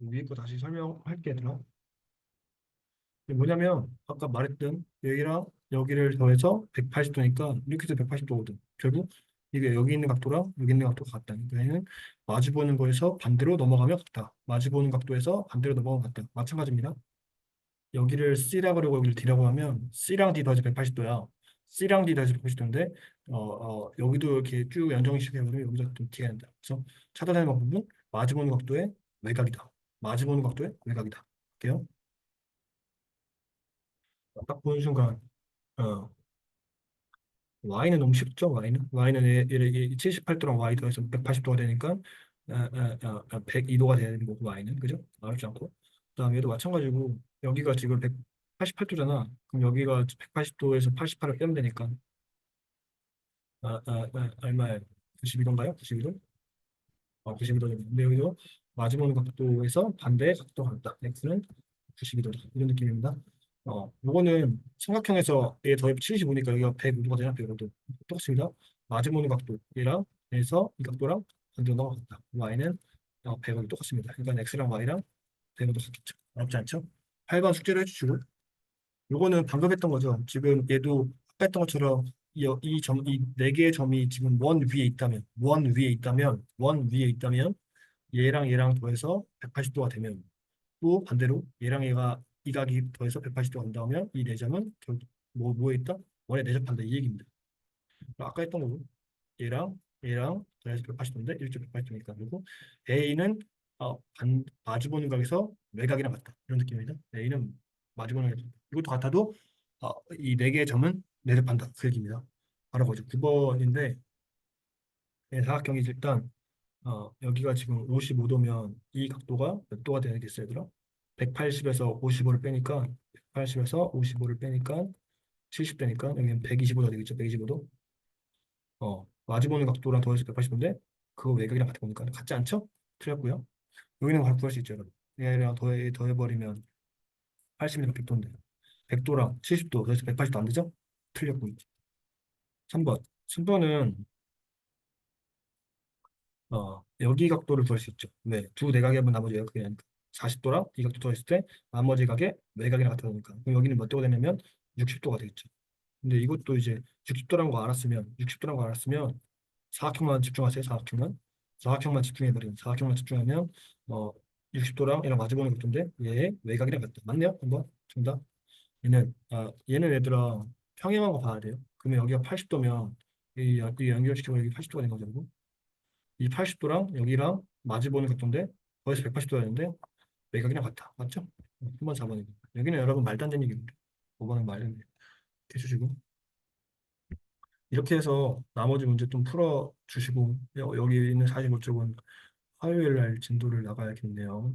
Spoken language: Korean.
위에 거 다시 설명할게 얘들아. 이게 뭐냐면 아까 말했던 여기랑 여기를 더해서 180도니까 이렇게 해서 180도거든. 결국 이게 여기 있는 각도랑 여기 있는 각도가 같다. 그러니까 얘는 마주 보는 거에서 반대로 넘어가면 같다. 마주 보는 각도에서 반대로 넘어가면 같다. 마찬가지입니다. 여기를 C라 그러고 여기를 D라고 하면 C랑 D 더해서 180도야. C랑 D 더해서 180도인데 어, 어, 여기도 이렇게 쭉 연정식해 보면 여기서 좀 D가 된다. 그래서 찾아내는 방법은 마주 보는 각도의 외곽이다. 마주보는 각도의 외곽이다. 할게요. 딱 보는 순간 어, y는 너무 쉽죠? y는? y는 얘- 얘를 78도랑 y 더해서 180도가 되니까 아, 아, 아, 아, 102도가 돼야 되는 거고 y는. 그죠? 어렵지 않고. 그다음 얘도 마찬가지고 여기가 지금 188도잖아. 그럼 여기가 180도에서 88을 빼면 되니까. 아, 아, 아, 얼마야 92도인가요? 92도 어, 92도 근데 여기도 마주보는 각도에서 반대 각도가 같다 x는 92도다 이런 느낌입니다 어, 요거는 삼각형에서 얘 더해 75니까 여기가 105도가 되나? 105도. 똑같습니다. 마주보는 각도 얘랑 해서 이 각도랑 반대로 넘어갔다. y는 어, 105도 똑같습니다. 그러니까 x랑 y랑 105도 같겠죠. 어렵지 않죠? 8번 숙제를 해주시고 요거는 방금 했던 거죠. 지금 얘도 아까 했던 것처럼 이, 이 점, 이 네 개의 점이 지금 원 위에 있다면 원 위에 있다면 원 위에 있다면 얘랑 얘랑 더해서 180도가 되면 또 반대로 얘랑 얘가 이 각이 더해서 180도 간다면 이 네 점은 결- 뭐 뭐에 있다? 원에 내접한다 이 얘기입니다. 아까 했던 거고 얘랑 얘랑 더해서 180도인데 1.180도니까 그리고 A는 어, 반, 마주보는 각에서 외곽이랑 같다 이런 느낌입니다. A는 마주보는 각 이것도 같아도 어, 이네 개의 점은 내접한다 그 얘기입니다. 바로 거죠. 9번인데 네, 사각형이 일단 어, 여기가 지금 55도면 이 각도가 몇 도가 되겠어요, 얘들아? 180에서 55를 빼니까 180에서 55를 빼니까 70되니까 여기는 125도 되겠죠, 125도. 어, 마주보는 각도랑 더해서 180도인데 그거 외곽이랑 같은 거니까 같지 않죠? 틀렸고요. 여기는 바로 구할 수 있죠, 여러분. 얘랑 더해 더해버리면 80이니까 100도인데 100도랑 70도 더해서 180도 안 되죠? 틀렸고 3번. 3번은 어, 여기 각도를 구할 수 있죠. 네, 두 내각의 합은 나머지 아니까 40도랑 이 각도 더했을 때 나머지 각의 외곽이랑 같다니까. 그럼 여기는 몇 도가 되냐면 60도가 되겠죠. 근데 이것도 이제 60도라는 거 알았으면 60도라는 거 알았으면 사각형만 집중하세요. 사각형만. 사각형만 집중해버리면 사각형만 집중하면 어 60도랑 얘랑 마주보는 각도인데 얘의 외곽이랑 같다. 맞네요? 한번 정답. 얘는 아 얘는 얘들아 평행한 거 봐야 돼요. 그러면 여기가 80도면 이, 연- 이 연결시키면 여기 80도가 된 거죠. 이 80도랑 여기랑 마주보는 각도인데 거기서 180도가 되는데 외곽이랑 같아. 맞죠? 3번, 4번이. 여기는 여러분 말도 안 되는 얘기입니다. 5번은 말도 안 돼. 해주시고. 이렇게 해서 나머지 문제 좀 풀어 주시고 여- 여기 있는 45쪽은 화요일 날 진도를 나가야겠네요.